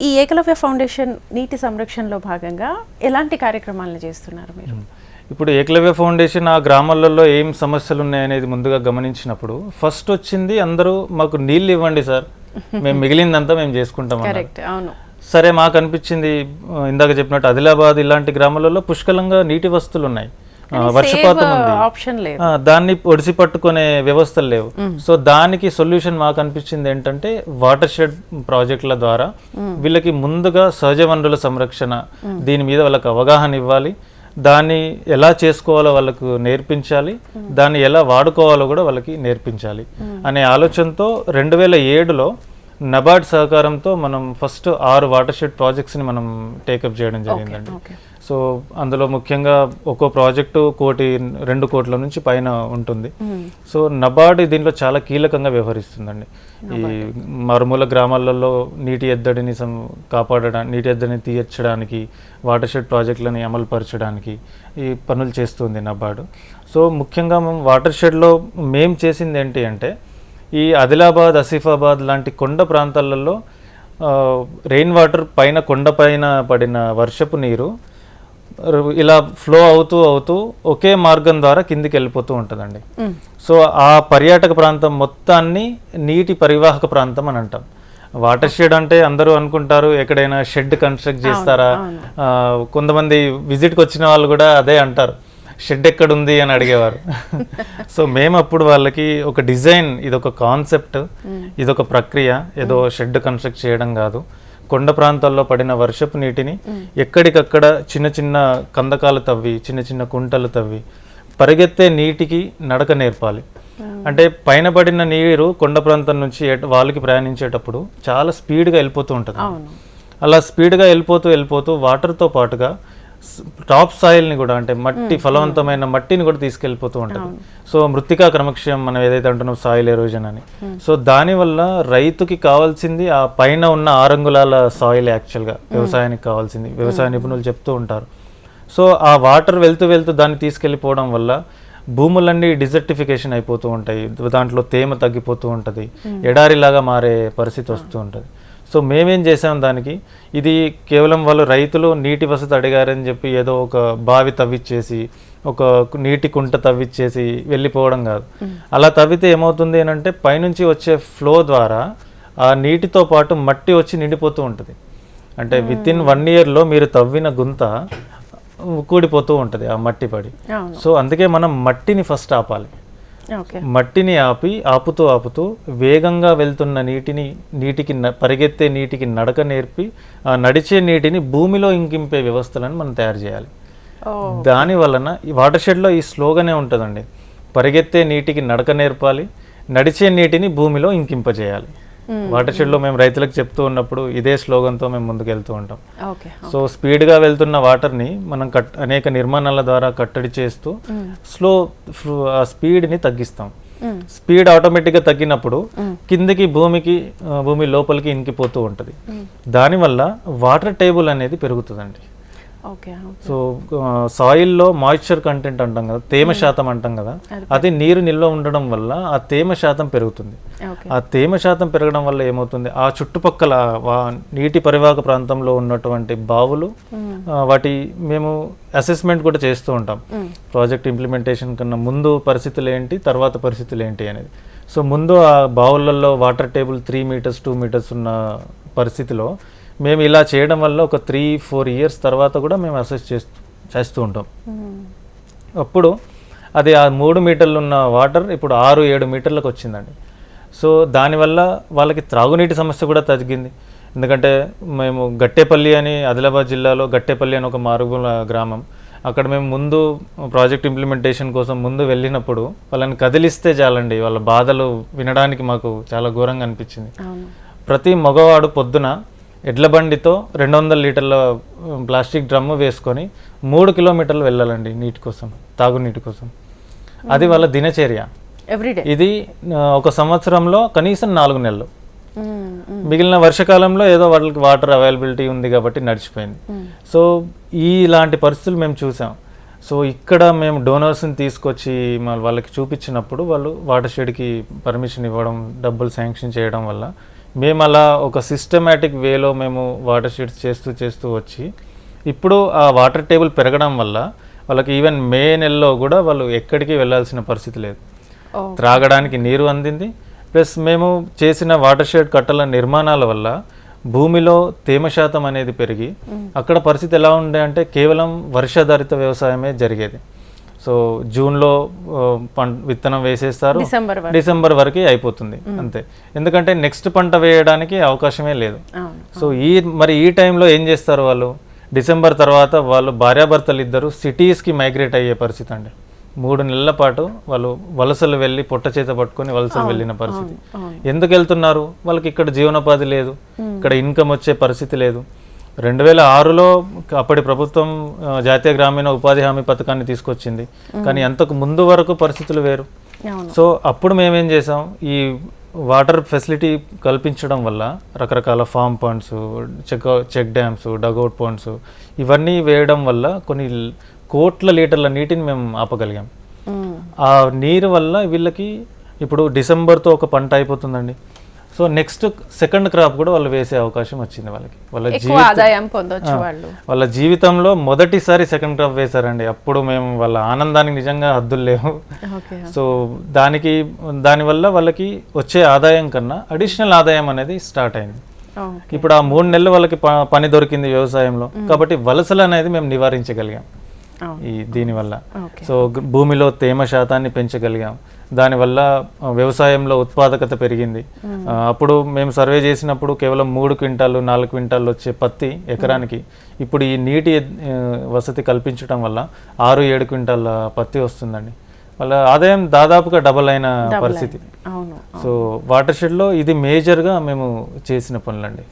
ఈ ఏకలవ్య ఫౌండేషన్ నీటి సంరక్షణలో భాగంగా ఎలాంటి కార్యక్రమాలను చేస్తున్నారు మీరు? ఇప్పుడు ఏకలవ్య ఫౌండేషన్ ఆ గ్రామాలలో ఏం సమస్యలు ఉన్నాయనేది ముందుగా గమనించినప్పుడు ఫస్ట్ వచ్చింది అందరూ మాకు నీళ్ళు ఇవ్వండి సార్. మేము మిగిలిందంతా మేము చేసుకుంటాం అవును. సరే మాకు అనిపించింది ఇందాక చెప్పినట్టు ఆదిలాబాద్ ఇలాంటి గ్రామాలలో పుష్కలంగా నీటి వస్తువులు ఉన్నాయి వర్షపాతం ఉంది. ఆప్షన్ లేదు. దాన్ని ఒడిసి పట్టుకునే వ్యవస్థలు లేవు. సో దానికి సొల్యూషన్ మాకు అనిపించింది ఏంటంటే వాటర్ షెడ్ ప్రాజెక్టుల ద్వారా వీళ్ళకి ముందుగా సహజ వనరుల సంరక్షణ దీని మీద వాళ్ళకి అవగాహన ఇవ్వాలి. దాన్ని ఎలా చేసుకోవాలో వాళ్ళకు నేర్పించాలి. దాన్ని ఎలా వాడుకోవాలో కూడా వాళ్ళకి నేర్పించాలి అనే ఆలోచనతో రెండు వేల ఏడులో నబార్డ్ సహకారంతో మనం ఫస్ట్ ఆరు వాటర్ షెడ్ ప్రాజెక్ట్స్ని మనం టేకప్ చేయడం జరిగిందండి. సో అందులో ముఖ్యంగా ఒక్కో ప్రాజెక్టు కోటి రెండు కోట్ల నుంచి పైన ఉంటుంది. సో నబార్డ్ దీంట్లో చాలా కీలకంగా వ్యవహరిస్తుందండి. ఈ మారుమూల గ్రామాలలో నీటి ఎద్దడిని సం కాపాడడానికి నీటి ఎద్దడిని తీర్చడానికి వాటర్ షెడ్ ప్రాజెక్టులని అమలుపరచడానికి ఈ పనులు చేస్తుంది నబార్డు సో ముఖ్యంగా మేము వాటర్ షెడ్లో మేము చేసింది ఏంటి అంటే ఈ ఆదిలాబాద్ ఆసిఫాబాద్ లాంటి కొండ ప్రాంతాలలో రెయిన్ వాటర్ పైన కొండ పైన పడిన వర్షపు నీరు ఇలా ఫ్లో అవుతూ అవుతూ ఒకే మార్గం ద్వారా కిందికి వెళ్ళిపోతూ ఉంటుందండి. సో ఆ పర్యాటక ప్రాంతం మొత్తాన్ని నీటి పరివాహక ప్రాంతం అని అంటాం. వాటర్ షెడ్ అంటే అందరూ అనుకుంటారు ఎక్కడైనా షెడ్ కన్స్ట్రక్ట్ చేస్తారా? కొంతమంది విజిట్కి వచ్చిన వాళ్ళు కూడా అదే అంటారు. షెడ్ ఎక్కడుంది అని అడిగేవారు. సో మేము అప్పుడు వాళ్ళకి ఒక డిజైన్ ఇదొక కాన్సెప్ట్ ఇదొక ప్రక్రియ ఏదో షెడ్ కన్స్ట్రక్ట్ చేయడం కాదు. కొండ ప్రాంతాల్లో పడిన వర్షపు నీటిని ఎక్కడికక్కడ చిన్న చిన్న కందకాలు తవ్వి చిన్న చిన్న కుంటలు తవ్వి పరిగెత్తే నీటికి నడక నేర్పాలి. అంటే పైన పడిన నీరు కొండ ప్రాంతం నుంచి వాళ్ళకి ప్రయాణించేటప్పుడు చాలా స్పీడ్గా వెళ్ళిపోతూ ఉంటుంది. అలా స్పీడ్గా వెళ్ళిపోతూ వెళ్ళిపోతూ వాటర్తో పాటుగా టాప్ సాయిల్ని కూడా అంటే మట్టి ఫలవంతమైన మట్టిని కూడా తీసుకెళ్ళిపోతూ ఉంటుంది. సో మృతికా క్రమక్షయం మనం ఏదైతే అంటున్నాం సాయిల్ ఎరోజన్ అని. సో దానివల్ల రైతుకి కావాల్సింది ఆ పైన ఉన్న ఆరంగుళాల సాయిల్ యాక్చువల్గా వ్యవసాయానికి కావాల్సింది. వ్యవసాయ నిపుణులు చెప్తూ ఉంటారు. సో ఆ వాటర్ వెళ్తూ వెళ్తూ దాన్ని తీసుకెళ్ళిపోవడం వల్ల భూములన్నీ డిజర్టిఫికేషన్ అయిపోతూ ఉంటాయి. దాంట్లో తేమ తగ్గిపోతూ ఉంటుంది. ఎడారిలాగా మారే పరిస్థితి వస్తూ ఉంటుంది. సో మేమేం చేసాం దానికి? ఇది కేవలం వాళ్ళు రైతులు నీటి వసతి అడిగారని చెప్పి ఏదో ఒక బావి తవ్విచ్చేసి ఒక నీటి కుంట తవ్విచ్చేసి వెళ్ళిపోవడం కాదు. అలా తవ్వితే ఏమవుతుంది అని అంటే పైనుంచి వచ్చే ఫ్లో ద్వారా ఆ నీటితో పాటు మట్టి వచ్చి నిండిపోతూ ఉంటుంది. అంటే విత్ ఇన్ వన్ ఇయర్లో మీరు తవ్విన గుంత కూడిపోతూ ఉంటుంది ఆ మట్టి పడి. సో అందుకే మనం మట్టిని ఫస్ట్ ఆపాలి. మట్టిని ఆపి ఆపుతూ ఆపుతూ వేగంగా వెళ్తున్న నీటిని నీటికి పరిగెత్తే నీటికి నడక నేర్పి ఆ నడిచే నీటిని భూమిలో ఇంకింపే వ్యవస్థలను మనం తయారు చేయాలి. దాని వలన ఈ వాటర్ షెడ్లో ఈ స్లోగానే ఉంటుందండి. పరిగెత్తే నీటికి నడక నేర్పాలి నడిచే నీటిని భూమిలో ఇంకింపజేయాలి. వాటర్ షెడ్లో మేము రైతులకు చెప్తూ ఉన్నప్పుడు ఇదే స్లోగన్తో మేము ముందుకు వెళ్తూ ఉంటాం ఓకే సో స్పీడ్గా వెళ్తున్న వాటర్ని మనం కట్ అనేక నిర్మాణాల ద్వారా కట్టడి చేస్తూ స్లో ఆ స్పీడ్ని తగ్గిస్తాం. మ్మ్. స్పీడ్ ఆటోమేటిక్గా తగ్గినప్పుడు కిందికి భూమికి భూమి లోపలికి ఇంకిపోతూ ఉంటుంది. దానివల్ల వాటర్ టేబుల్ అనేది పెరుగుతుందండి. సో సాయిల్లో మాయిశ్చర్ కంటెంట్ అంటాం కదా తేమ శాతం అంటాం కదా అది నీరు నిల్వ ఉండడం వల్ల ఆ తేమ శాతం పెరుగుతుంది. ఆ తేమ శాతం పెరగడం వల్ల ఏమవుతుంది? ఆ చుట్టుపక్కల నీటి పరివాహక ప్రాంతంలో ఉన్నటువంటి బావులు ఆ, వాటి మేము అసెస్మెంట్ కూడా చేస్తూ ఉంటాం. ప్రాజెక్ట్ ఇంప్లిమెంటేషన్ కన్నా ముందు పరిస్థితులు ఏంటి తర్వాత పరిస్థితులు ఏంటి అనేది. సో ముందు ఆ బావులలో water table three metres two metres ఉన్న పరిస్థితిలో మేము ఇలా చేయడం వల్ల ఒక త్రీ ఫోర్ ఇయర్స్ తర్వాత కూడా మేము అసెస్ చేస్తూ చేస్తూ ఉంటాం. అప్పుడు అది ఆ మూడు మీటర్లు ఉన్న వాటర్ ఇప్పుడు ఆరు ఏడు మీటర్లకు వచ్చిందండి. సో దానివల్ల వాళ్ళకి త్రాగునీటి సమస్య కూడా తగ్గింది. ఎందుకంటే మేము గట్టేపల్లి అని ఆదిలాబాద్ జిల్లాలో గట్టేపల్లి అని ఒక మారుమూల గ్రామం. అక్కడ మేము ముందు ప్రాజెక్ట్ ఇంప్లిమెంటేషన్ కోసం ముందు వెళ్ళినప్పుడు వాళ్ళని కదిలిస్తే చాలండి. వాళ్ళ బాధలు వినడానికి మాకు చాలా ఘోరంగా అనిపించింది. ప్రతి మగవాడు పొద్దున ఎడ్ల బండితో రెండు వందల లీటర్ల ప్లాస్టిక్ డ్రమ్ము వేసుకొని మూడు కిలోమీటర్లు వెళ్ళాలండి నీటి కోసం తాగునీటి కోసం. అది వాళ్ళ దినచర్య. ఎవ్రీడే ఇది ఒక సంవత్సరంలో కనీసం నాలుగు నెలలు. మిగిలిన వర్షకాలంలో ఏదో వాళ్ళకి వాటర్ అవైలబిలిటీ ఉంది కాబట్టి నడిచిపోయింది. సో ఈ ఇలాంటి పరిస్థితులు మేము చూసాం. సో ఇక్కడ మేము డోనర్స్ని తీసుకొచ్చి వాళ్ళకి చూపించినప్పుడు వాళ్ళు వాటర్ షెడ్కి పర్మిషన్ ఇవ్వడం డబ్బులు శాంక్షన్ చేయడం వల్ల మేము అలా ఒక సిస్టమేటిక్ వేలో మేము వాటర్ షీట్స్ చేస్తూ చేస్తూ వచ్చి ఇప్పుడు ఆ వాటర్ టేబుల్ పెరగడం వల్ల వాళ్ళకి ఈవెన్ మే నెలలో కూడా వాళ్ళు ఎక్కడికి వెళ్ళాల్సిన పరిస్థితి లేదు. త్రాగడానికి నీరు అందింది. ప్లస్ మేము చేసిన వాటర్ షెడ్ కట్టల నిర్మాణాల వల్ల భూమిలో తేమ శాతం అనేది పెరిగి అక్కడ పరిస్థితి ఎలా ఉండే అంటే కేవలం వర్షాధారిత వ్యవసాయమే జరిగేది. సో జూన్లో ఆ, పం విత్తనం వేసేస్తారు. డిసెంబర్ వరకు. అయిపోతుంది అంతే. ఎందుకంటే నెక్స్ట్ పంట వేయడానికి అవకాశమే లేదు. సో ఈ మరి ఈ టైంలో ఏం చేస్తారు వాళ్ళు? డిసెంబర్ తర్వాత వాళ్ళు భార్యాభర్తలు ఇద్దరు సిటీస్కి మైగ్రేట్ అయ్యే పరిస్థితి అండి. మూడు నెలల పాటు వాళ్ళు వలసలు వెళ్ళి పొట్ట చేత పట్టుకొని వలసలు వెళ్ళిన పరిస్థితి. ఎందుకు వెళ్తున్నారు? వాళ్ళకి ఇక్కడ జీవనోపాధి లేదు. ఇక్కడ ఇన్కమ్ వచ్చే పరిస్థితి లేదు. రెండు వేల ఆరులో అప్పటి ప్రభుత్వం జాతీయ గ్రామీణ ఉపాధి హామీ పథకాన్ని తీసుకొచ్చింది. కానీ అంతకు ముందు వరకు పరిస్థితులు వేరు. సో అప్పుడు మేమేం చేసాం? ఈ వాటర్ ఫెసిలిటీ కల్పించడం వల్ల రకరకాల farm ponds check check dams dugout ponds ఇవన్నీ వేయడం వల్ల కొన్ని కోట్ల లీటర్ల నీటిని మేము ఆపగలిగాం. ఆ నీరు వల్ల వీళ్ళకి ఇప్పుడు డిసెంబర్తో ఒక పంట అయిపోతుందండి. సో నెక్స్ట్ సెకండ్ క్రాప్ కూడా వాళ్ళు వేసే అవకాశం వచ్చింది వాళ్ళకి. వాళ్ళ జీవితం ఆదాయం పొందొచ్చు వాళ్ళు. వాళ్ళ జీవితంలో మొదటిసారి సెకండ్ క్రాప్ వేశారండి. అప్పుడు మేము వాళ్ళ ఆనందానికి నిజంగా హద్దులు లేవు. సో దానికి దానివల్ల వాళ్ళకి వచ్చే ఆదాయం కన్నా అడిషనల్ ఆదాయం అనేది స్టార్ట్ అయింది. ఇప్పుడు ఆ మూడు నెలలు వాళ్ళకి పని దొరికింది వ్యవసాయంలో. కాబట్టి వలసలు అనేది మేము నివారించగలిగాం. ఈ దీనివల్ల. సో భూమిలో తేమ శాతాన్ని పెంచగలిగాం. దానివల్ల వ్యవసాయంలో ఉత్పాదకత పెరిగింది. అప్పుడు మేము సర్వే చేసినప్పుడు కేవలం మూడు క్వింటాలు నాలుగు క్వింటాలు వచ్చే పత్తి ఎకరానికి. ఇప్పుడు ఈ నీటి వసతి కల్పించడం వల్ల ఆరు ఏడు క్వింటాల పత్తి వస్తుందండి. వాళ్ళ ఆదాయం దాదాపుగా డబల్ అయిన పరిస్థితి. సో వాటర్ షెడ్లో ఇది మేజర్గా మేము చేసిన పనులండి.